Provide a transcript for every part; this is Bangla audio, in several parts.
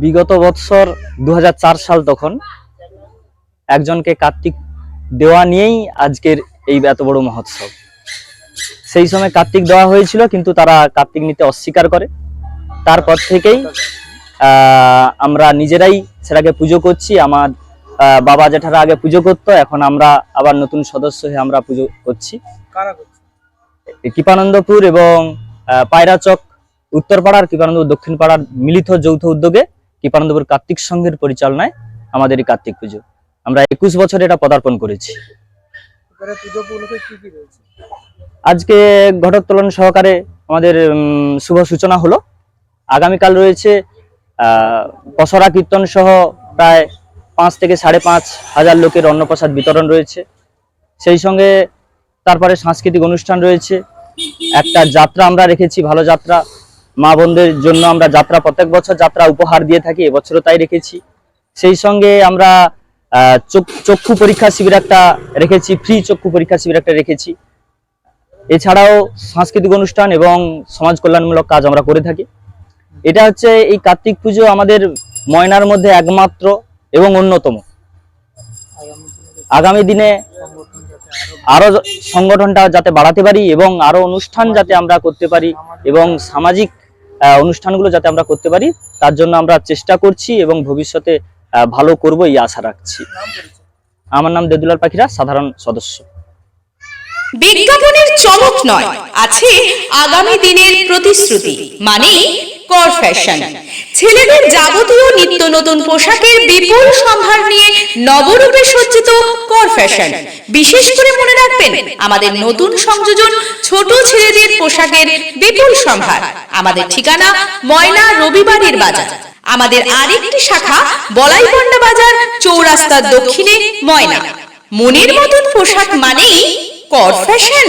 বিগত বৎসর দু হাজার চার সাল তখন একজনকে কার্তিক দেওয়া নিয়েই আজকের এই এত বড় মহোৎসব। সেই সময় কার্তিক দেওয়া হয়েছিল কিন্তু তারা কার্তিক নিতে অস্বীকার করে। তারপর থেকেই আহ, আমরা নিজেরাই সেটাকে পুজো করছি। আমার বাবা জেঠারা আগে পুজো করতো এখন আমরা আবার নতুন সদস্য হয়ে আমরা পুজো করছি। কৃপানন্দপুর এবং পায়রাচক উত্তরপাড়ার কৃপানন্দপুর দক্ষিণ পাড়ার মিলিত যৌথ উদ্যোগে কৃপানন্দপুর কার্তিক সংঘের পরিচালনায় আমাদের এই কার্তিক পুজো। আমরা একুশ বছর এটা পদার্পণ করেছি। আজকে ঘটোত্তোলন সহকারে আমাদের শুভ সূচনা হলো। আগামীকাল রয়েছে পসরা কীর্তন সহ প্রায় পাঁচ থেকে সাড়ে পাঁচ হাজার লোকের অন্নপ্রসাদ বিতরণ রয়েছে। সেই সঙ্গে তারপরে সাংস্কৃতিক অনুষ্ঠান রয়েছে। একটা যাত্রা আমরা রেখেছি, ভালো যাত্রা। মা বোনদের জন্য আমরা যাত্রা, প্রত্যেক বছর যাত্রা উপহার দিয়ে থাকি, এবছরও তাই রেখেছি। সেই সঙ্গে আমরা চক্ষু পরীক্ষা শিবির একটা রেখেছি, ফ্রি চক্ষু পরীক্ষা শিবির একটা রেখেছি। এছাড়াও সাংস্কৃতিক অনুষ্ঠান এবং সমাজ কল্যাণমূলক কাজ আমরা করে থাকি। এটা হচ্ছে এই কার্তিক পুজো আমাদের ময়নার মধ্যে একমাত্র এবং অন্যতম। আগামী দিনে আরও সংগঠনটা যাতে বাড়াতে পারি এবং আরও অনুষ্ঠান যাতে আমরা করতে পারি এবং সামাজিক অনুষ্ঠানগুলো যাতে আমরা করতে পারি, তার জন্য আমরা চেষ্টা করছি এবং ভবিষ্যতে ভালো করব এই আশা রাখছি। আমার নাম দেদুলার পাখিরা, সাধারণ সদস্য। বিজ্ঞাপনের চমক নয়, আছে আগামী দিনের প্রতিশ্রুতি মানে কর ফ্যাশন ছেলেদের যাবতীয় নতুন পোশাকের বিপুল সম্ভার নিয়ে নবরূপে সজ্জিত কর ফ্যাশন। বিশেষ করে মনে রাখবেন, আমাদের নতুন সংযোজন ছোট ছেলেদের পোশাকের বিপুল সম্ভার। আমাদের ঠিকানা ময়না রবিবারের বাজার। আমাদের আরেকটি শাখা বলাইপন্ডা বাজার, চৌরাস্তার দক্ষিণে ময়না। মনের মতন পোশাক মানেই কর ফ্যাশন।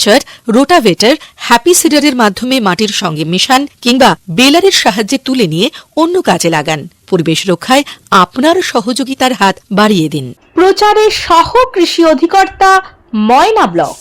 মালচার রোটাভেটার হ্যাপি সিডারের মাধ্যমে মাটির সঙ্গে মেশান কিংবা বেলারের সাহায্যে তুলে নিয়ে অন্য কাজে লাগান। পরিবেশ রক্ষায় আপনার সহযোগিতার হাত বাড়িয়ে দিন। প্রচারে সহ কৃষি অধিকর্তা ময়না ব্লক।